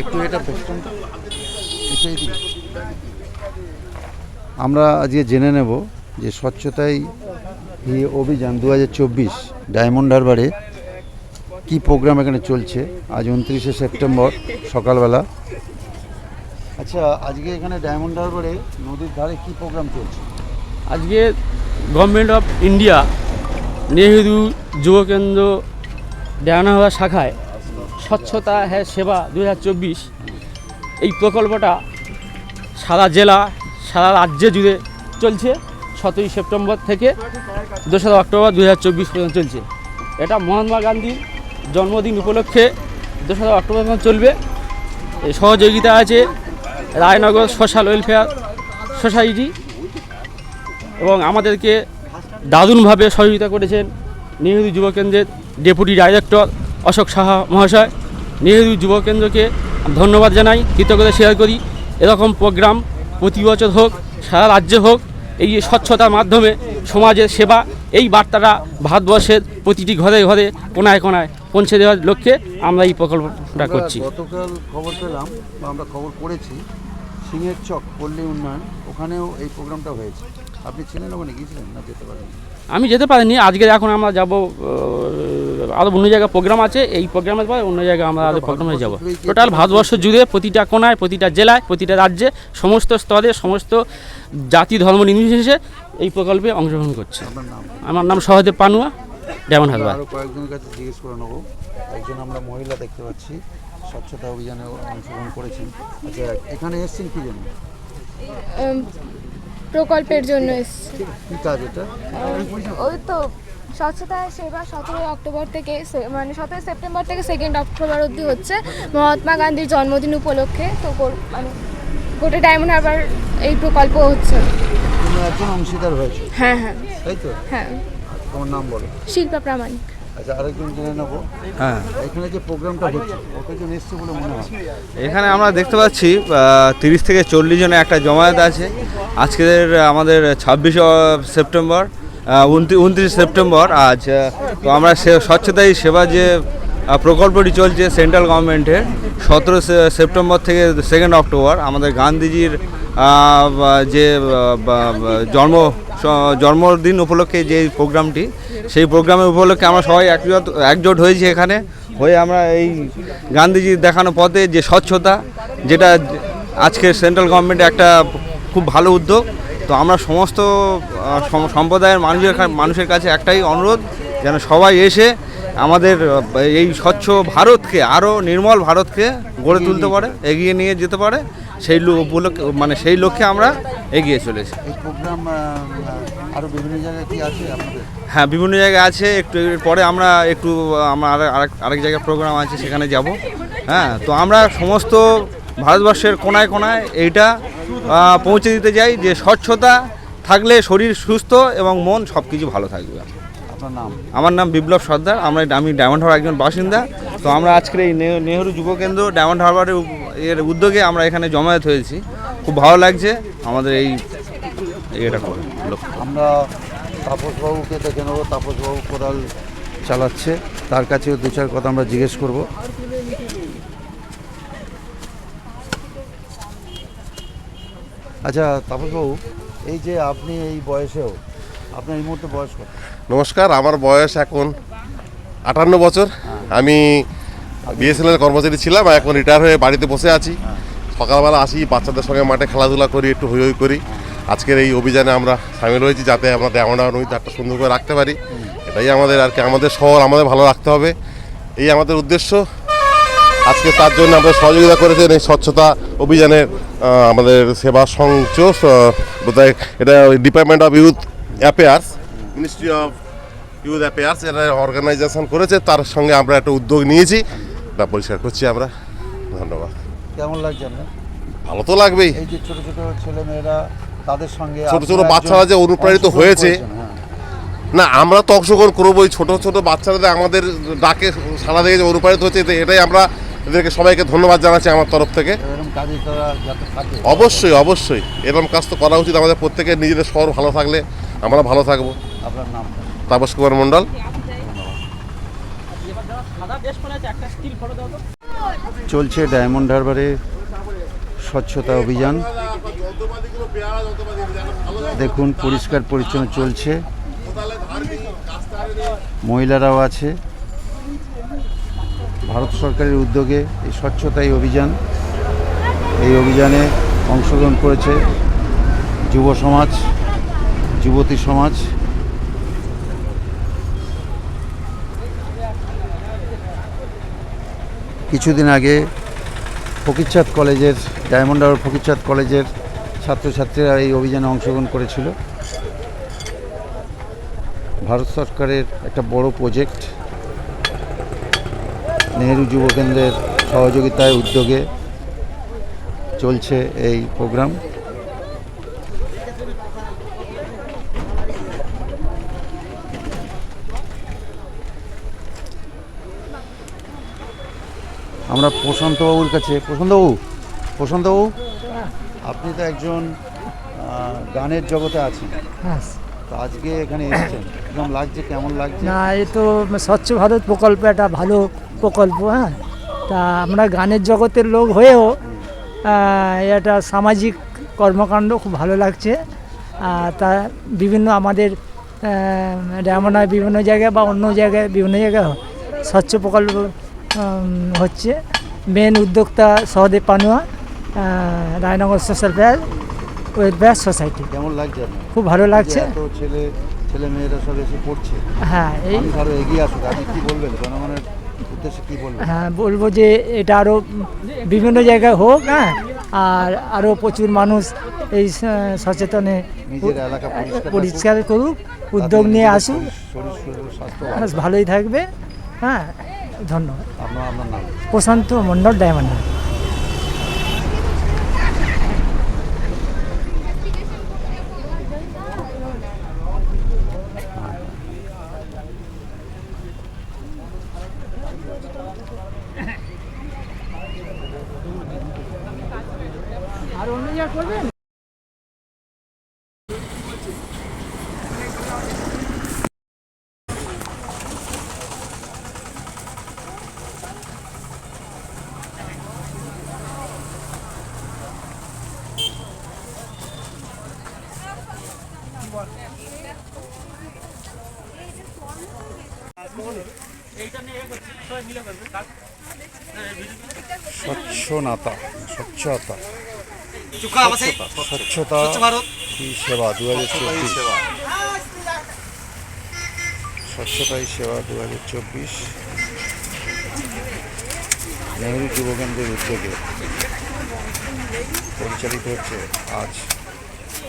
একটু এটা পেছনটা একটু এইদিকে। আমরা আজকে জেনে নেব যে স্বচ্ছতাই এই অভিযান দু হাজার চব্বিশ ডায়মন্ড হারবারে কী প্রোগ্রাম এখানে চলছে। আজ উনত্রিশে সেপ্টেম্বর সকালবেলা। আচ্ছা আজকে এখানে ডায়মন্ড হারবারে নদীর ধারে কী প্রোগ্রাম চলছে? আজকে government of India Nehru Yuva Kendra ডায়নাহাওয়া শাখায় স্বচ্ছতা হ্যাঁ সেবা দু হাজার চব্বিশ। এই প্রকল্পটা সারা জেলা, সারা রাজ্যে জুড়ে চলছে। সতেরোই সেপ্টেম্বর থেকে দোসরা অক্টোবর দু হাজার চব্বিশ পর্যন্ত চলছে। এটা মহাত্মা গান্ধীর জন্মদিন উপলক্ষে দোসরা অক্টোবর পর্যন্ত চলবে। সহযোগিতা আছে রায়নগর সোশ্যাল ওয়েলফেয়ার সোসাইটি এবং আমাদেরকে দারুণভাবে সহযোগিতা করেছেন নেহেরু যুব কেন্দ্রের ডেপুটি ডাইরেক্টর অশোক সাহা মহাশয় নেহেরু যুব কেন্দ্রকে ধন্যবাদ জানাই কৃতজ্ঞতা শেয়ার করি। এরকম প্রোগ্রাম প্রতি বছর হোক সারা রাজ্যে হোক এই স্বচ্ছতার মাধ্যমে সমাজের সেবা এই বার্তাটা ভারতবর্ষের প্রতিটি ঘরে ঘরে কোনায় কোনায় পৌঁছে দেওয়ার লক্ষ্যে আমরা এই প্রকল্পটা করছি। গতকাল খবর পেলাম বা আমরা খবর করেছি সিংহের চক পল্লী উন্নয়ন ওখানেও এই প্রোগ্রামটা হয়েছে। আপনি ছিলেন ওখানে? গিয়েছিলেন? না যেতে পারেন আমি যেতে পারিনি আজকে এখন আমরা যাব আরও অন্য জায়গায় প্রোগ্রাম আছে এই প্রোগ্রামের পরে অন্য জায়গায় আমরা আরও প্রোগ্রামে যাব। টোটাল ভারতবর্ষ জুড়ে প্রতিটা কোনায় প্রতিটা জেলায় প্রতিটা রাজ্যে সমস্ত স্তরে সমস্ত জাতি ধর্ম নির্বিশেষে এই প্রকল্পে অংশগ্রহণ করছে। আমার নাম সহদেব পানুয়া ডেমন আরও কয়েকজনের কাছে জিজ্ঞেস করে নেব। একজন আমরা মহিলা দেখতে পাচ্ছি স্বচ্ছতা অভিযানে অংশগ্রহণ করেছেন। আচ্ছা এখানে এসছেন কি জন্য? প্রকল্পের জন্য এসছি। কী কাজ এটা? ওই তো স্বচ্ছতা সেবা সতেরোই অক্টোবর থেকে মানে সতেরোই সেপ্টেম্বর থেকে সেকেন্ড অক্টোবর অবধি হচ্ছে। মহাত্মা গান্ধীর জন্মদিন উপলক্ষে তো মানে গোটা ডায়মন্ড হারবার এই প্রকল্প হচ্ছে। একজন অংশীদার হয়েছে? হ্যাঁ হ্যাঁ। তাই তো? হ্যাঁ। তোমার নাম বলো। শিল্পা প্রামাণিক। আচ্ছা আরেকজন জেনে নেব। হ্যাঁ। এখানে যে প্রোগ্রামটা হচ্ছে কতজন এসছে বলে মনে হয়? এখানে আমরা দেখতে পাচ্ছি তিরিশ থেকে চল্লিশ জনের একটা জমায়েত আছে। আজকের আমাদের ছাব্বিশে সেপ্টেম্বর উনত্রিশ সেপ্টেম্বর আজ তো আমরা স্বচ্ছতাই সেবা যে প্রকল্পটি চলছে সেন্ট্রাল গভর্নমেন্টের সতেরো সেপ্টেম্বর থেকে সেকেন্ড অক্টোবর আমাদের গান্ধীজির যে জন্ম জন্মদিন উপলক্ষে যে প্রোগ্রামটি সেই প্রোগ্রামের উপলক্ষে আমরা সবাই একজোট একজোট হয়েছি এখানে। হয়ে আমরা এই গান্ধীজির দেখানো পথে যে স্বচ্ছতা, যেটা আজকে সেন্ট্রাল গভর্নমেন্টের একটা খুব ভালো উদ্যোগ, তো আমরা সমস্ত সম্প্রদায়ের মানুষের মানুষের কাছে একটাই অনুরোধ, যেন সবাই এসে আমাদের এই স্বচ্ছ ভারতকে আরও নির্মল ভারতকে গড়ে তুলতে পারে, এগিয়ে নিয়ে যেতে পারে। সেই মানে সেই লক্ষ্যে আমরা এগিয়ে চলেছি। এই প্রোগ্রাম আরও বিভিন্ন জায়গায় কি আছে আপনাদের? হ্যাঁ বিভিন্ন জায়গায় আছে একটু পরে আমরা একটু আমার আরেক- আরেক আরেক জায়গায় প্রোগ্রাম আছে সেখানে যাব। হ্যাঁ তো আমরা সমস্ত ভারতবর্ষের কোনায় কোনায় এইটা পৌঁছে দিতে যাই যে স্বচ্ছতা থাকলে শরীর সুস্থ এবং মন সব কিছু ভালো থাকবে। আপনার নাম? আমার নাম বিপ্লব সর্দার আমরা আমি ডায়মন্ড হারবার একজন বাসিন্দা। তো আমরা আজকের এই নেহরু নেহেরু যুব কেন্দ্র ডায়মন্ড হারবারের এর উদ্যোগে আমরা এখানে জমায়েত হয়েছি। খুব ভালো লাগছে। আমাদের এই এটা করে। আমরা তাপসবাবুকে দেখে নেব তাপসবাবু কোদাল চালাচ্ছে। তার কাছেও দু চার কথা আমরা জিজ্ঞেস করব। আচ্ছা তাপসবাবু এই যে আপনি এই বয়সেও আপনার এই মুহূর্তে বয়স কত? নমস্কার আমার বয়স এখন আটান্ন বছর। আমি বিএসএনএল কর্মচারী ছিলাম এখন রিটায়ার হয়ে বাড়িতে বসে আছি। সকালবেলা আসি, বাচ্চাদের সঙ্গে মাঠে খেলাধুলা করি, একটু হই হই করি। আজকের এই অভিযানে আমরা সামিল হয়েছি যাতে আমরা আমরা ধারটা সুন্দর করে রাখতে পারি। এটাই আমাদের আর কি, আমাদের শহর আমাদের ভালো রাখতে হবে। এই আমাদের উদ্দেশ্য। আজকে তার জন্য আমাদের সহযোগিতা করেছেন এই স্বচ্ছতা অভিযানের আমাদের সেবা সংচ বোধহয় এটা department of youth affairs ministry of youth affairs এরা অর্গানাইজেশন করেছে। তার সঙ্গে আমরা একটা উদ্যোগ নিয়েছি। এটা পরিষ্কার করছি আমরা। ধন্যবাদ। কেমন লাগছে আপনার? ভালো তো লাগবেই। এই যে ছোট ছোট ছেলে মেয়েরা তাদের সঙ্গে ছোট ছোট বাচ্চারা যে অনুপ্রাণিত হয়েছে, হ্যাঁ। না আমরা তো অংশগ্রহণ করব ওই ছোটো ছোটো বাচ্চারা আমাদের ডাকে সারা দিয়ে যে অনুপ্রাণিত হচ্ছে এটাই আমরা এদেরকে সবাইকে ধন্যবাদ জানাচ্ছি আমার তরফ থেকে। এরকম কাজে তারা যাতে থাকে। অবশ্যই অবশ্যই। এরকম কাজ তো করা উচিত আমাদের প্রত্যেকের নিজেদের শহর ভালো থাকলে আমরা ভালো থাকব। আপনার নাম? তাপস কুমার মণ্ডল। চলছে ডায়মন্ড হারবারে স্বচ্ছতা অভিযান। দেখুন, পরিষ্কার পরিচ্ছন্ন চলছে। মহিলারাও আছে। ভারত সরকারের উদ্যোগে এই স্বচ্ছতাই অভিযান। এই অভিযানে অংশগ্রহণ করেছে যুব সমাজ, যুবতী সমাজ। কিছুদিন আগে ফকিরচাঁদ কলেজের, ডায়মন্ড হারবার ফকিরচাঁদ কলেজের ছাত্রছাত্রীরা এই অভিযানে অংশগ্রহণ করেছিল। ভারত সরকারের একটা বড় প্রজেক্ট, নেহেরু যুব কেন্দ্রের সহযোগিতায় উদ্যোগে চলছে এই প্রোগ্রাম। আমরা প্রশান্তবাবুর কাছে প্রশান্তবাবু প্রশান্তবাবু আপনি তো একজন গানের জগতে আছেন। হ্যাঁ। তো আজকে এখানে এসেছেন। কেমন লাগছে কেমন লাগছে? না এ তো স্বচ্ছ ভারত প্রকল্প একটা ভালো প্রকল্প হ্যাঁ। তা আমরা গানের জগতের লোক হয়েও এটা সামাজিক কর্মকাণ্ড খুব ভালো লাগছে। তা বিভিন্ন আমাদের ডায়মন্ডায় বিভিন্ন জায়গায় বা অন্য জায়গায় বিভিন্ন জায়গায় স্বচ্ছ প্রকল্প হচ্ছে মেন উদ্যোক্তা Sahadev Panua Raynagar social welfare welfare society কেমন লাগছে খুব ভালো লাগছে। ছেলে ছেলে মেয়েরা সব এসে পড়ছে। হ্যাঁ এই মানুষ এগিয়ে আসুক আপনি কি বলবেন? জনগণের উদ্দেশ্যে কি বলবেন? হ্যাঁ বলব যে এটা আরও বিভিন্ন জায়গায় হোক হ্যাঁ আর আরও প্রচুর মানুষ এই সচেতনে পরিষ্কার করুক উদ্যোগ নিয়ে আসুক। ভালোই থাকবে হ্যাঁ ধন্যবাদ। প্রশান্ত মণ্ডল ডায়মন্ড। আর অন্য জায়গা করবেন? স্বচ্ছনাতা স্বচ্ছতা। স্বচ্ছতা হি সেবা দু হাজার চব্বিশ। স্বচ্ছতাই সেবা দু হাজার চব্বিশ। নেহেরু যুবকেন্দ্রের উদ্যোগে পরিচালিত হচ্ছে আজ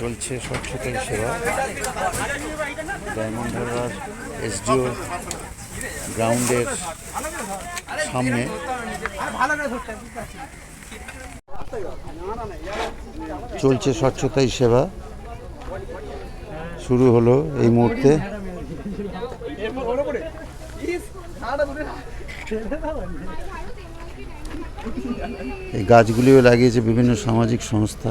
চলছে স্বচ্ছতাই সেবা। ডায়মন্ড হারবার এসডিও গ্রাউন্ডের সামনে। চলছে স্বচ্ছতাই সেবা। শুরু হলো এই মুহূর্তে। এই গাছগুলিও লাগিয়েছে বিভিন্ন সামাজিক সংস্থা।